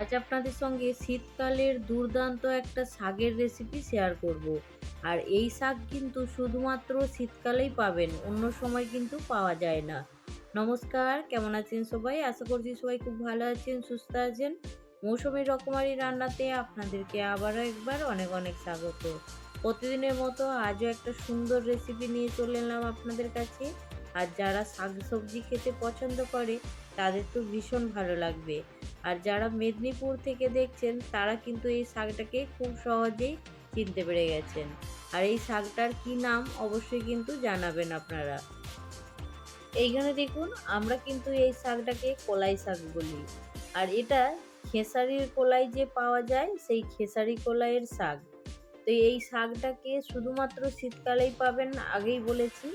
আজ আপনাদের সঙ্গে শীতকালের দুর্দান্ত একটা শাকের রেসিপি শেয়ার করব। আর এই শাক কিন্তু শুধুমাত্র শীতকালেই পাবেন, অন্য সময় কিন্তু পাওয়া যায় না। নমস্কার, কেমন আছেন সবাই? আশা করছি সবাই খুব ভালো আছেন, সুস্থ আছেন। মৌসুমী রকমারি রান্নাতে আপনাদেরকে আবারও একবার অনেক অনেক স্বাগত। প্রতিদিনের মতো আজও একটা সুন্দর রেসিপি নিয়ে চলে এলাম আপনাদের কাছে। আর যারা শাক সবজি খেতে পছন্দ করে তাদের তো ভীষণ ভালো লাগবে। আর যারা মেদিনীপুর থেকে দেখছেন, তারা কিন্তু এই শাকটাকে খুব সহজেই চিনতে পেরে গেছেন। আর এই শাকটার কি নাম অবশ্যই কিন্তু জানাবেন আপনারা। এইখানে দেখুন, আমরা কিন্তু এই শাকটাকে কলাই শাক বলি। আর এটা খেসারির কলাই যে পাওয়া যায়, সেই খেসারি কলাইয়ের শাক। তো এই শাকটাকে শুধুমাত্র শীতকালেই পাবেন, আগেই বলেছি।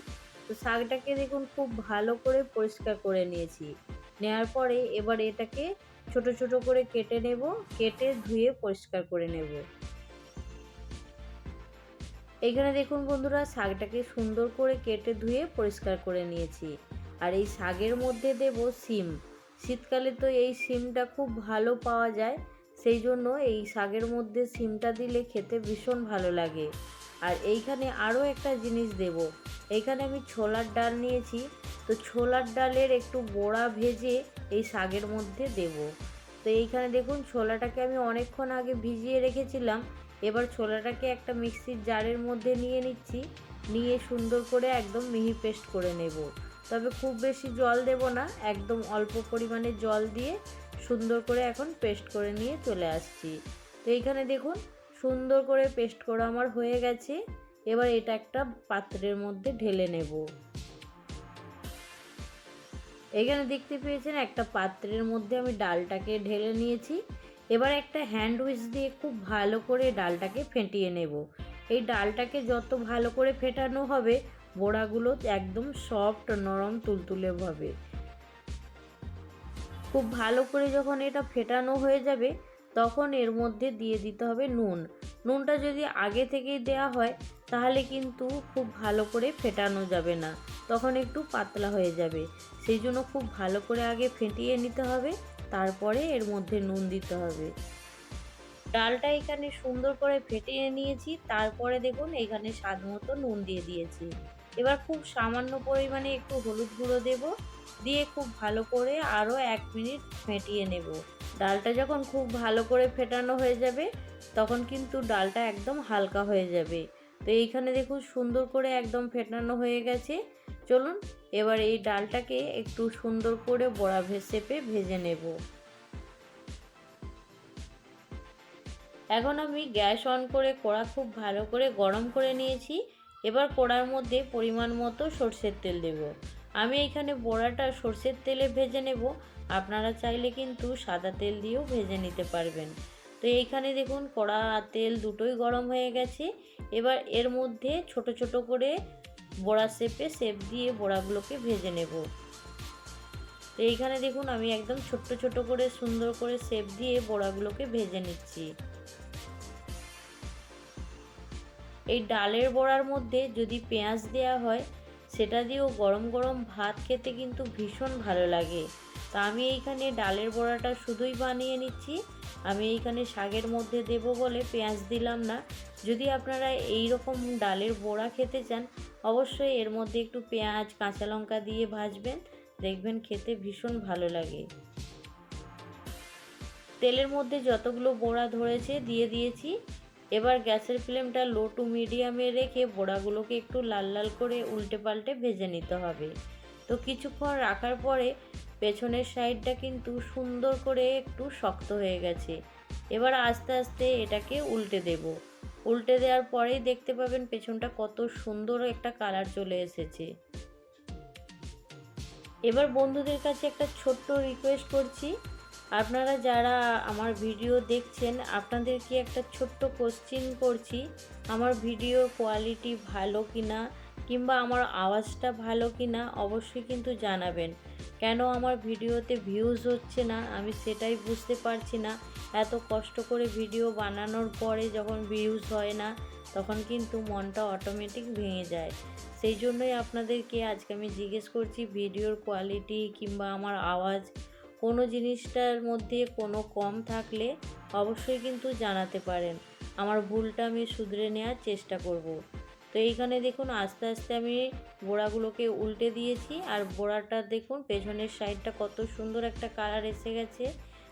তো শাকটাকে দেখুন, খুব ভালো করে পরিষ্কার করে নিয়েছি। নেওয়ার পরে এবার এটাকে ছোট ছোট করে কেটে নেব, কেটে ধুয়ে পরিষ্কার করে নেব। এখানে দেখুন বন্ধুরা, শাকটাকে সুন্দর করে কেটে ধুয়ে পরিষ্কার করে নিয়েছি। আর এই শাকের মধ্যে দেব সিম শীতকালে তো এই সিমটা খুব ভালো পাওয়া যায়। সেই জন্য এই শাকের মধ্যে সিমটা দিলে খেতে ভীষণ ভালো লাগে। আর এইখানে আরও একটা জিনিস দেব। এইখানে আমি ছোলার ডাল নিয়েছি। তো ছোলার ডালের একটু বড়া ভেজে এই শাকের মধ্যে দেব। তো এইখানে দেখুন ছোলাটাকে আমি অনেকক্ষণ আগে ভিজিয়ে রেখেছিলাম। এবার ছোলাটাকে একটা মিক্সির জারের মধ্যে নিয়ে নিচ্ছি। নিয়ে সুন্দর করে একদম মিহি পেস্ট করে নেব। তবে খুব বেশি জল দেব না, একদম অল্প পরিমাণে জল দিয়ে সুন্দর করে এখন পেস্ট করে নিয়ে চলে আসছি। তো এইখানে দেখুন, সুন্দর করে পেস্ট করা আমার হয়ে গেছে। এবার এটা একটা পাত্রের মধ্যে ঢেলে নেব। এখানে দেখতে পেয়েছেন, একটা পাত্রের মধ্যে আমি ডালটাকে ঢেলে নিয়েছি। এবার একটা হ্যান্ড উইচ দিয়ে খুব ভালো করে ডালটাকে ফেটিয়ে নেব। এই ডালটাকে যত ভালো করে ফেটানো হবে, বড়াগুলো একদম সফট নরম তুলতুলে হবে। খুব ভালো করে যখন এটা ফেটানো হয়ে যাবে, তখন এর মধ্যে দিয়ে দিতে হবে নুন। নুনটা যদি আগে থেকেই দেওয়া হয়, তাহলে কিন্তু খুব ভালো করে ফেটানো যাবে না। তখন একটু পাতলা হয়ে যাবে। সেই জন্য খুব ভালো করে আগে ফেটিয়ে নিতে হবে, তারপরে এর মধ্যে নুন দিতে হবে। ডালটা এখানে সুন্দর করে ফেটিয়ে নিয়েছি, তারপরে দেখুন এখানে স্বাদ মতো নুন দিয়ে দিয়েছি। এবার খুব সামান্য পরিমাণে একটু হলুদ গুঁড়ো দেব। দিয়ে খুব ভালো করে আরও এক মিনিট ফেটিয়ে নেব। ডালটা যখন খুব ভালো করে ফেটানো হয়ে যাবে, তখন কিন্তু ডালটা একদম হালকা হয়ে যাবে। তো এইখানে দেখুন সুন্দর করে একদম ফেটানো হয়ে গেছে। চলুন এবার এই ডালটাকে একটু সুন্দর করে বড়া ভেসেপে ভেজে নেব। এখন আমি গ্যাস অন করে কড়া খুব ভালো করে গরম করে নিয়েছি। এবার কড়ার মধ্যে পরিমাণ মতো সর্ষের তেল দেব। আমি এখানে বড়াটা সর্ষের তেলে ভেজে নেব। আপনারা চাইলে কিন্তু সাদা তেল দিয়েও ভেজে নিতে পারবেন। তো এইখানে দেখুন কড়া তেল দুটোই গরম হয়ে গেছে। এবার এর মধ্যে ছোট ছোট করে বড়া শেপে শেপ দিয়ে বড়াগুলোকে ভেজে নেব। তো এইখানে দেখুন আমি একদম ছোট্ট ছোট করে সুন্দর করে শেপ দিয়ে বড়াগুলোকে ভেজে নিচ্ছি। এই ডালের বড়ার মধ্যে যদি পেঁয়াজ দেওয়া হয়, সেটা দিয়েও গরম গরম ভাত খেতে কিন্তু ভীষণ ভালো লাগে। তা আমি এইখানে ডালের বড়াটা শুধুই বানিয়ে নিচ্ছি। আমি এইখানে শাকের মধ্যে দেব বলে পেঁয়াজ দিলাম না। যদি আপনারা এই রকম ডালের বড়া খেতে চান, অবশ্যই এর মধ্যে একটু পেঁয়াজ, কাঁচা লঙ্কা দিয়ে ভাজবেন। দেখবেন খেতে ভীষণ ভালো লাগে। তেলের মধ্যে যতগুলো বড়া ধরেছে, দিয়ে দিয়েছি। এবার গ্যাসের ফ্লেমটা লো টু মিডিয়ামে রেখে বড়াগুলোকে একটু লাল লাল করে উল্টে পাল্টে ভেজে নিতে হবে। তো কিছুক্ষণ রাখার পরে পেছনের সাইডটা কিন্তু সুন্দর করে একটু শক্ত হয়ে গেছে। এবার আস্তে আস্তে এটাকে উল্টে দেব। উল্টে দেওয়ার পরেই দেখতে পাবেন পেছনটা কত সুন্দর একটা কালার চলে এসেছে। এবার বন্ধুদের কাছে একটা ছোট্ট রিকোয়েস্ট করছি আপনারা যারা আমার ভিডিও দেখছেন, আপনাদেরকে একটা ছোট্ট কোশ্চিন করছি। আমার ভিডিও কোয়ালিটি ভালো কি না কিংবা আমার আওয়াজটা ভালো কি না অবশ্যই কিন্তু জানাবেন। কেন আমার ভিডিওতে ভিউজ হচ্ছে না, আমি সেটাই বুঝতে পারছি না। এত কষ্ট করে ভিডিও বানানোর পরে যখন ভিউজ হয় না, তখন কিন্তু মনটা অটোমেটিক ভেঙে যায়। সেই জন্যই আপনাদেরকে আজকে আমি জিজ্ঞেস করছি, ভিডিওর কোয়ালিটি কিংবা আমার আওয়াজ কোনো জিনিসটার মধ্যে কোনো কম থাকলে অবশ্যই কিন্তু জানাতে পারেন। আমার ভুলটা আমি শুধরে নেওয়ার চেষ্টা করব। তো এইখানে দেখুন, আস্তে আস্তে আমি বোড়াগুলোকে উল্টে দিয়েছি আর বোড়াটা দেখুন, পেছনের সাইডটা কত সুন্দর একটা কালার এসে গেছে।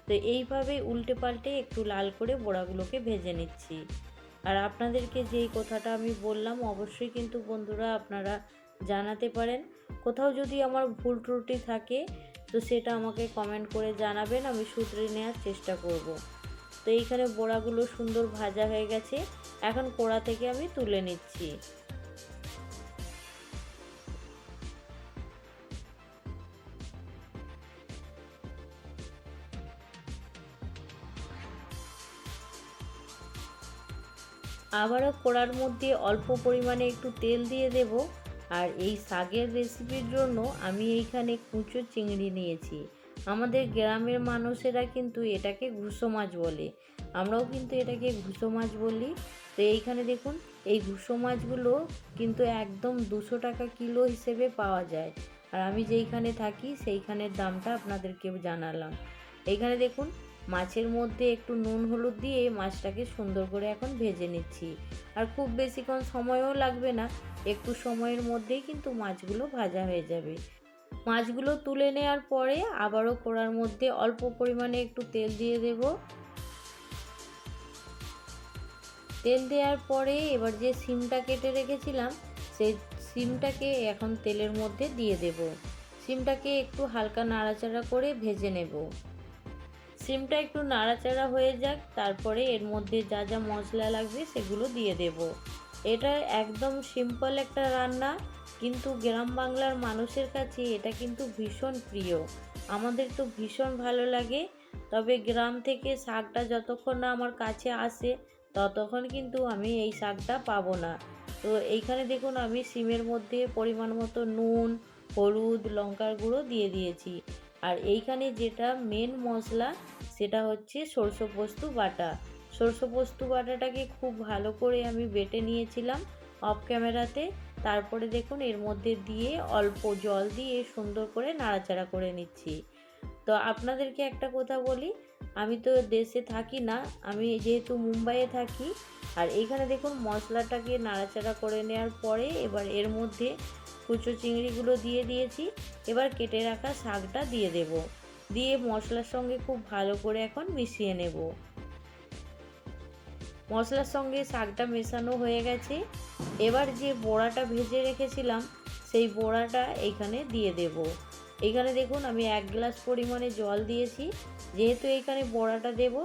তো এইভাবে উল্টে পাল্টে একটু লাল করে বোড়াগুলোকে ভেজে নিচ্ছি। আর আপনাদেরকে যেই কথাটা আমি বললাম, অবশ্যই কিন্তু বন্ধুরা আপনারা জানাতে পারেন। কোথাও যদি আমার ভুল ত্রুটি থাকে তো সেটা আমাকে কমেন্ট করে জানাবেন, আমি শুধরে নেওয়ার চেষ্টা করব। তো এইখানে বড়াগুলো সুন্দর ভাজা হয়ে গেছে, এখন কোড়া থেকে আমি তুলে নিচ্ছি আবারও কড়ার মধ্যে অল্প পরিমাণে একটু তেল দিয়ে দেব আর এই শাকের রেসিপির জন্য আমি এইখানে কুচো চিংড়ি নিয়েছি। আমাদের গ্রামের মানুষেরা কিন্তু এটাকে ঘুষো মাছ বলে। আমরাও কিন্তু এটাকে ঘুষো মাছ বলি। তো এইখানে দেখুন, এই ঘুষো মাছগুলো কিন্তু একদম দুশো টাকা কিলো হিসেবে পাওয়া যায়। আর আমি যেইখানে থাকি সেইখানের দামটা আপনাদেরকে জানালাম। এইখানে দেখুন মাছের মধ্যে একটু নুন হলুদ দিয়ে মাছটাকে সুন্দর করে এখন ভেজে নিচ্ছি। আর খুব বেশিক্ষণ সময়ও লাগবে না, একটু সময়ের মধ্যেই কিন্তু মাছগুলো ভাজা হয়ে যাবে। মাছগুলো তুলে নেওয়ার পরে আবারও কড়ার মধ্যে অল্প পরিমাণে একটু তেল দিয়ে দেব। তেল দেওয়ার পরে এবার যে সিমটা কেটে রেখেছিলাম, সেই সিমটাকে এখন তেলের মধ্যে দিয়ে দেব। সিমটাকে একটু হালকা নাড়াচাড়া করে ভেজে নেব। সিমটা একটু নাড়াচাড়া হয়ে যাক, তারপরে এর মধ্যে যা যা মশলা লাগবে সেগুলো দিয়ে দেব। এটা একদম সিম্পল একটা রান্না, কিন্তু গ্রাম বাংলার মানুষের কাছে এটা কিন্তু ভীষণ প্রিয়। আমাদের তো ভীষণ ভালো লাগে, তবে গ্রাম থেকে শাকটা যতক্ষণ না আমার কাছে আসে, ততক্ষণ কিন্তু আমি এই শাকটা পাবো না। তো এইখানে দেখুন, আমি সিমের মধ্যে পরিমাণ মতো নুন, হলুদ, লঙ্কার গুঁড়ো দিয়ে দিয়েছি। আর এইখানে যেটা মেন মশলা সেটা হচ্ছে সরষে পোস্ত বাটা। সরষে পোস্ত বাটাটাকে খুব ভালো করে আমি বেটে নিয়েছিলাম অফ ক্যামেরাতে তারপরে দেখুন এর মধ্যে দিয়ে অল্প জল দিয়ে সুন্দর করে নাড়াচাড়া করে নিচ্ছি। তো আপনাদেরকে একটা কথা বলি, আমি তো দেশে থাকি না, আমি যেহেতু মুম্বাইয়ে থাকি, আর এইখানে দেখুন মশলাটাকে নাড়াচাড়া করে নেওয়ার পরে এবার এর মধ্যে কুচো চিংড়িগুলো দিয়ে দিয়েছি। এবার কেটে রাখা শাকটা দিয়ে দেব। দিয়ে মশলার সঙ্গে খুব ভালো করে এখন মিশিয়ে নেব। মশলার সঙ্গে শাকটা মেশানো হয়ে গেছে। এবার যে বড়াটা ভেজে রেখেছিলাম, সেই বড়াটা এইখানে দিয়ে দেব। এখানে দেখুন, আমি এক গ্লাস পরিমাণে জল দিয়েছি। যেহেতু এখানে বড়াটা দেব,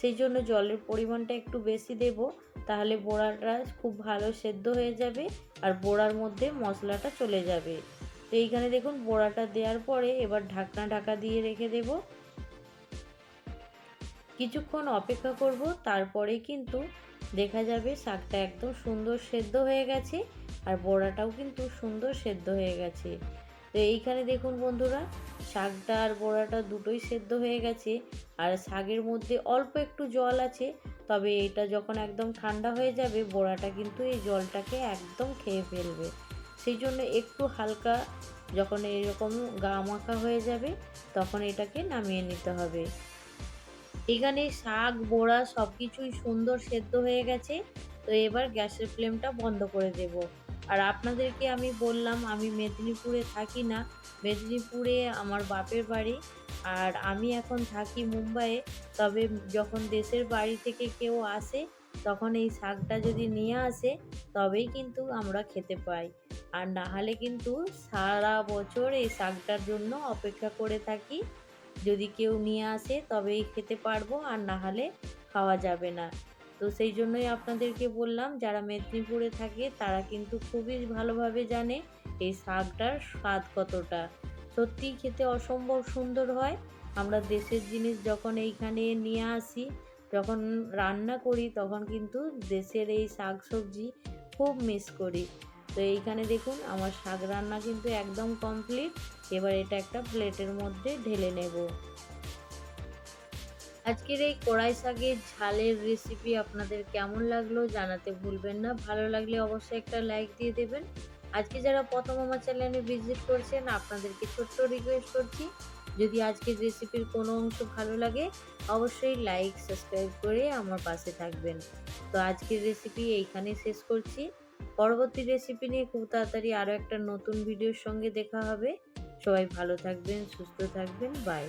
সেই জন্য জলের পরিমাণটা একটু বেশি দেব। তাহলে বড়াটা খুব ভালো সেদ্ধ হয়ে যাবে আর বড়ার মধ্যে মশলাটা চলে যাবে। তো এইখানে দেখুন বড়াটা দেওয়ার পরে এবার ঢাকনা ঢাকা দিয়ে রেখে দেব। কিছুক্ষণ অপেক্ষা করব, তারপরে কিন্তু দেখা যাবে শাকটা একদম সুন্দর সেদ্ধ হয়ে গেছে আর বড়াটাও কিন্তু সুন্দর সেদ্ধ হয়ে গেছে। তো এইখানে দেখুন বন্ধুরা, শাকটা আর বড়াটা দুটোই সেদ্ধ হয়ে গেছে আর শাকের মধ্যে অল্প একটু জল আছে, তবে এটা যখন একদম ঠান্ডা হয়ে যাবে, বড়াটা কিন্তু এই জলটাকে একদম খেয়ে ফেলবে। সেই জন্য একটু হালকা যখন এরকম গা মাখা হয়ে যাবে, তখন এটাকে নামিয়ে নিতে হবে। এখানে শাক, বড়া সব কিছুই সুন্দর সেদ্ধ হয়ে গেছে, তো এবার গ্যাসের ফ্লেমটা বন্ধ করে দেব। আর আপনাদেরকে আমি বললাম, আমি মেদিনীপুরে থাকি না, মেদিনীপুরে আমার বাপের বাড়ি, আর আমি এখন থাকি মুম্বাইয়ে, তবে যখন দেশের বাড়ি থেকে কেউ আসে তখন এই শাকটা যদি নিয়ে আসে, তবেই কিন্তু আমরা খেতে পাই। আর না হলে কিন্তু সারা বছর এই শাকটার জন্য অপেক্ষা করে থাকি। যদি কেউ নিয়ে আসে, তবেই খেতে পারব, আর না হলে খাওয়া যাবে না। তো সেই জন্যই আপনাদেরকে বললাম, যারা মেদিনীপুরে থাকে, তারা কিন্তু খুবই ভালোভাবে জানে এই শাকটার স্বাদ কতটা। সত্যিই খেতে অসম্ভব সুন্দর হয়। আমরা দেশের জিনিস যখন এইখানে নিয়ে আসি যখন রান্না করি তখন কিন্তু দেশের এই শাক সবজি খুব মিস করি। তো এইখানে দেখুন, আমার শাক রান্না কিন্তু একদম কমপ্লিট এবার এটা একটা প্লেটের মধ্যে ঢেলে নেব। আজকের এই কড়াই শাকের ঝালের রেসিপি আপনাদের কেমন লাগল জানাতে ভুলবেন না। ভালো লাগলে অবশ্যই একটা লাইক দিয়ে দেবেন। আজকে যারা প্রথম আমার চ্যানেলে ভিজিট করছেন, আপনাদেরকে ছোট্ট রিকোয়েস্ট করছি যদি আজকের রেসিপির কোনো অংশ ভালো লাগে, অবশ্যই লাইক সাবস্ক্রাইব করে আমার পাশে থাকবেন। তো আজকের রেসিপি এইখানে শেষ করছি। পরবর্তী রেসিপি নিয়ে খুব তাড়াতাড়ি আরও একটা নতুন ভিডিওর সঙ্গে দেখা হবে। সবাই ভালো থাকবেন, সুস্থ থাকবেন বাই